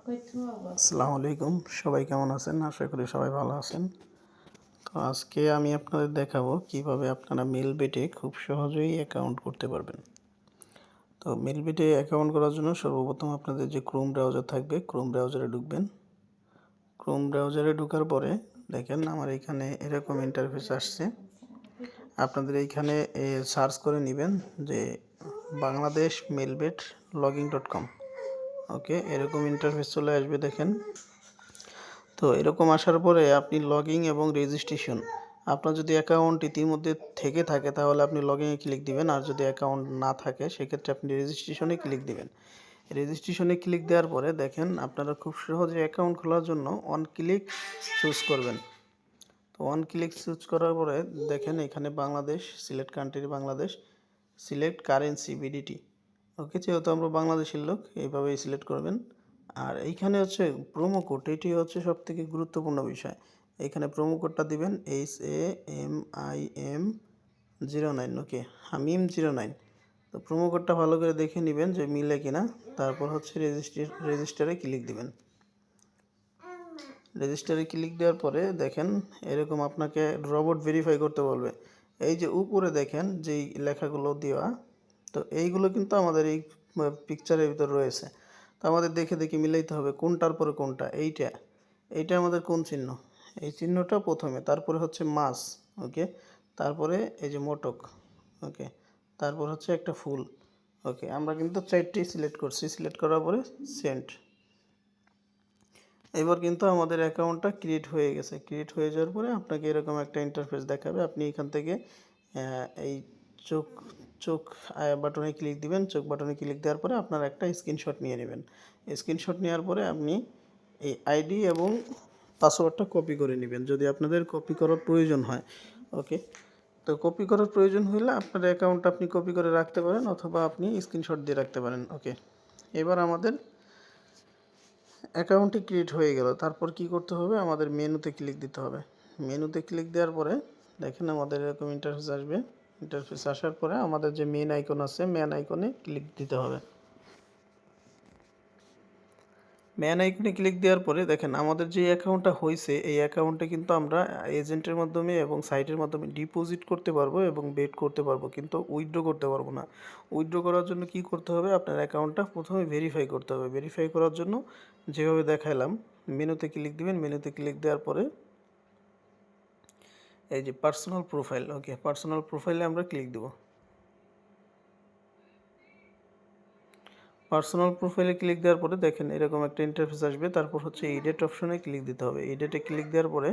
আসসালামু আলাইকুম। সবাই কেমন আছেন? আশা করি সবাই ভালো আছেন। তো আজকে আমি আপনাদের দেখাবো কীভাবে আপনারা মেলবেটে খুব সহজেই অ্যাকাউন্ট করতে পারবেন। তো মেলবেটে অ্যাকাউন্ট করার জন্য সর্বপ্রথম আপনাদের যে ক্রোম ব্রাউজার থাকবে ক্রোম ব্রাউজারে ঢুকবেন। ক্রোম ব্রাউজারে ঢোকার পরে দেখেন আমার এখানে এরকম ইন্টারফেস আসছে। আপনাদের এইখানে সার্চ করে নেবেন যে Bangladesh Melbet login dot com okay, এরকম ইন্টারফেস চলে আসবে, দেখেন। তো এরকম আসার পরে আপনি লগিং এবং রেজিস্ট্রেশন আপনার যদি অ্যাকাউন্ট ইতিমধ্যে থেকে থাকে, তাহলে আপনি লগিংয়ে ক্লিক দিবেন, আর যদি অ্যাকাউন্ট না থাকে, সেক্ষেত্রে আপনি রেজিস্ট্রেশনে ক্লিক দিবেন। রেজিস্ট্রেশনে ক্লিক দেওয়ার পরে দেখেন, আপনারা খুব সহজে অ্যাকাউন্ট খোলার জন্য ওয়ান ক্লিক চুজ করবেন। তো ওয়ান ক্লিক চুজ করার পরে দেখেন, এখানে Bangladesh select country Bangladesh select currency BDT okay যেহেতু আমরা বাংলাদেশের লোক, এইভাবেই সিলেক্ট করবেন। আর এইখানে হচ্ছে প্রোমো কোড এটি হচ্ছে সব থেকে গুরুত্বপূর্ণ বিষয়। এখানে প্রোমো কোডটা দিবেন H A M I M zero nine okay Hamim zero nine তো প্রোমো কোডটা ভালো করে দেখে নেবেন যে মিলে কিনা। তারপর হচ্ছে রেজিস্ট্রে রেজিস্টারে ক্লিক দিবেন। রেজিস্টারে ক্লিক দেওয়ার পরে দেখেন, এরকম আপনাকে রবট ভেরিফাই করতে বলবে। এই যে উপরে দেখেন, যেই লেখাগুলো দেওয়া তো এইগুলো কিন্তু আমাদের এই পিকচারের ভিতর রয়েছে। তো আমাদের দেখে দেখে মিলাইতে হবে কোনটার পরে কোনটা। এইটা এইটা আমাদের কোন চিহ্ন? এই চিহ্নটা প্রথমে, তারপরে হচ্ছে মাছ ওকে তারপরে এই যে মোটক ওকে তারপর হচ্ছে একটা ফুল ওকে আমরা কিন্তু চারটি সিলেক্ট করছি সিলেক্ট করার পরে সেন্ট এবার কিন্তু আমাদের অ্যাকাউন্টটা ক্রিয়েট হয়ে গেছে। ক্রিয়েট হয়ে যাওয়ার পরে আপনাকে এরকম একটা ইন্টারফেস দেখাবে। আপনি এখান থেকে এই চোখ চোখ বাটনে ক্লিক দিবেন, চোখ বাটনে ক্লিক দেওয়ার পরে আপনার একটা স্ক্রিনশট নিয়ে নেবেন। স্ক্রিনশট নেওয়ার পরে আপনি এই আইডি এবং পাসওয়ার্ডটা কপি করে নেবেন। যদি আপনাদের কপি করার প্রয়োজন হয় ওকে তো কপি করার প্রয়োজন হইলে আপনার অ্যাকাউন্ট আপনি কপি করে রাখতে পারেন অথবা আপনি স্ক্রিনশট দিয়ে রাখতে পারেন ওকে এবার আমাদের অ্যাকাউন্টটি ক্রিয়েট হয়ে গেল। তারপর কি করতে হবে? আমাদের মেনুতে ক্লিক দিতে হবে। মেনুতে ক্লিক দেওয়ার পরে দেখেন আমাদের এরকম ইন্টারফেস আসবে। ইন্টারফেস আসার পরে আমাদের যে মেন আইকন আছে মেন আইকনে ক্লিক দিতে হবে। মেন আইকনে ক্লিক দেওয়ার পরে দেখেন, আমাদের যে অ্যাকাউন্টটা হয়েছে এই অ্যাকাউন্টে কিন্তু আমরা এজেন্টের মাধ্যমে এবং সাইটের মাধ্যমে ডিপোজিট করতে পারব এবং বেট করতে পারব, কিন্তু উইথড্র করতে পারব না। উইথড্র করার জন্য কি করতে হবে? আপনার অ্যাকাউন্টটা প্রথমে ভেরিফাই করতে হবে। ভেরিফাই করার জন্য যেভাবে দেখাইলাম মেনুতে ক্লিক দিবেন মেনুতে ক্লিক দেওয়ার পরে এই যে পার্সোনাল প্রোফাইল ওকে পার্সোনাল প্রোফাইলে আমরা ক্লিক দেব। পার্সোনাল প্রোফাইলে ক্লিক দেওয়ার পরে দেখেন এরকম একটা ইন্টারফেস আসবে, তারপর হচ্ছে এডিট অপশনে ক্লিক দিতে হবে। এডিটে ক্লিক দেওয়ার পরে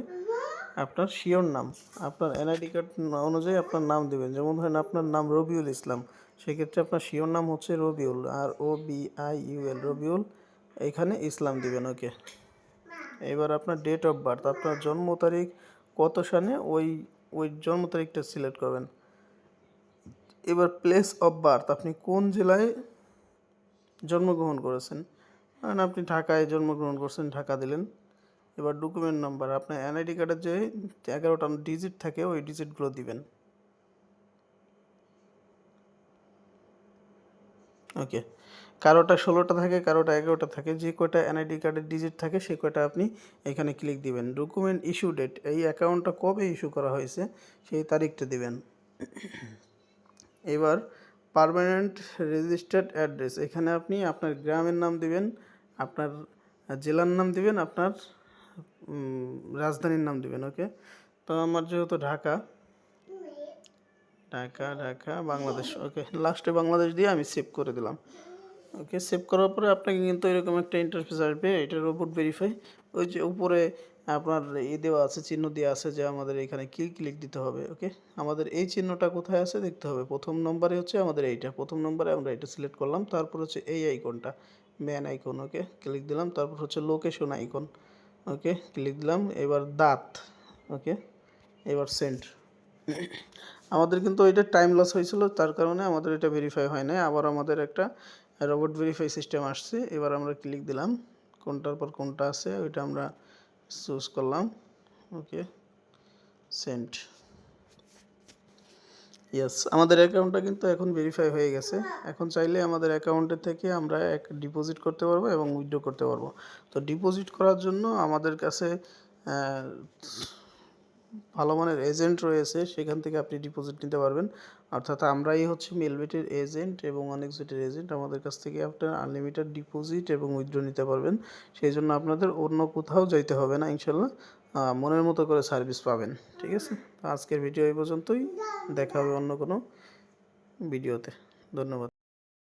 আপনার শিওর নাম, আপনার এনআইডি কার্ড অনুযায়ী আপনার নাম দেবেন। যেমন ধরেন আপনার নাম রবিউল ইসলাম, সেক্ষেত্রে আপনার শিওর নাম হচ্ছে Robiul, R O B I U L Robiul, এখানে ইসলাম দিবেন ওকে এবার আপনার ডেট অফ বার্থ আপনার জন্ম তারিখ কত সালে ওই ওই জন্ম তারিখটা সিলেক্ট করবেন। এবার প্লেস অফ বার্থ আপনি কোন জেলায় জন্মগ্রহণ করেছেন? কারণ আপনি ঢাকায় জন্মগ্রহণ করছেন, ঢাকা দিলেন। এবার ডকুমেন্ট নাম্বার আপনার এনআইডি কার্ডের যে এগারোটা ডিজিট থাকে, ওই ডিজিটগুলো দিবেন। ওকে কারোটা ষোলোটা থাকে, কারোটা এগারোটা থাকে, যে কয়টা এনআইডি কার্ডের ডিজিট থাকে, সে কয়টা আপনি এখানে ক্লিক দিবেন। ডকুমেন্ট ইস্যু ডেট এই অ্যাকাউন্টটা কবে ইস্যু করা হয়েছে, সেই তারিখটা দিবেন। এবার পারমানেন্ট রেজিস্টার্ড অ্যাড্রেস এখানে আপনি আপনার গ্রামের নাম দিবেন, আপনার জেলার নাম দিবেন, আপনার রাজধানীর নাম দিবেন ওকে তো আমার যেহেতু ঢাকা ঢাকা ঢাকা, বাংলাদেশ ওকে লাস্টে বাংলাদেশ দিয়ে আমি সেভ করে দিলাম। ওকে সেভ করার পরে আপনাকে কিন্তু এরকম একটা ইন্টারফেস আসবে এটা রোবট ভেরিফাই ওই যে উপরে আপনার এ দেওয়া আছে, চিহ্ন দেওয়া আছে যে আমাদের এখানে ক্লিক ক্লিক দিতে হবে ওকে আমাদের এই চিহ্নটা কোথায় আছে দেখতে হবে। প্রথম নম্বরে হচ্ছে আমাদের এইটা। প্রথম নম্বরে আমরা এটা সিলেক্ট করলাম, তারপর হচ্ছে এই আইকনটা ম্যান আইকন ওকে ক্লিক দিলাম, তারপর হচ্ছে লোকেশন আইকন ওকে ক্লিক দিলাম, এবার দাঁত ওকে এবার সেন্ট আমাদের কিন্তু ওইটা টাইম লস হয়েছিল, তার কারণে আমাদের এটা ভেরিফাই হয় নাই। আবার আমাদের একটা রোবট ভেরিফাই সিস্টেম আসছে, এবার আমরা ক্লিক দিলাম, কোনটার পর কোনটা আছে, ওইটা আমরা চুজ করলাম ওকে সেন্ট ইয়েস আমাদের অ্যাকাউন্টটা কিন্তু এখন ভেরিফাই হয়ে গেছে, এখন চাইলে আমাদের অ্যাকাউন্টের থেকে আমরা এক ডিপোজিট করতে পারব এবং উইথড্র করতে পারব। তো ডিপোজিট করার জন্য আমাদের কাছে ভালো মানের এজেন্ট রয়েছে, সেখান থেকে আপনি ডিপোজিট নিতে পারবেন। অর্থাৎ আমরাই হচ্ছে মেলবেটের এজেন্ট এবং অনেকজেটের এজেন্ট আমাদের কাছ থেকে আপনার আনলিমিটেড ডিপোজিট এবং উইথড্র নিতে পারবেন। সেই জন্য আপনাদের অন্য কোথাও যাইতে হবে না, ইনশাল্লাহ মনের মতো করে সার্ভিস পাবেন, ঠিক আছে? আজকের ভিডিও এই পর্যন্তই, দেখা হবে অন্য কোনো ভিডিওতে ধন্যবাদ।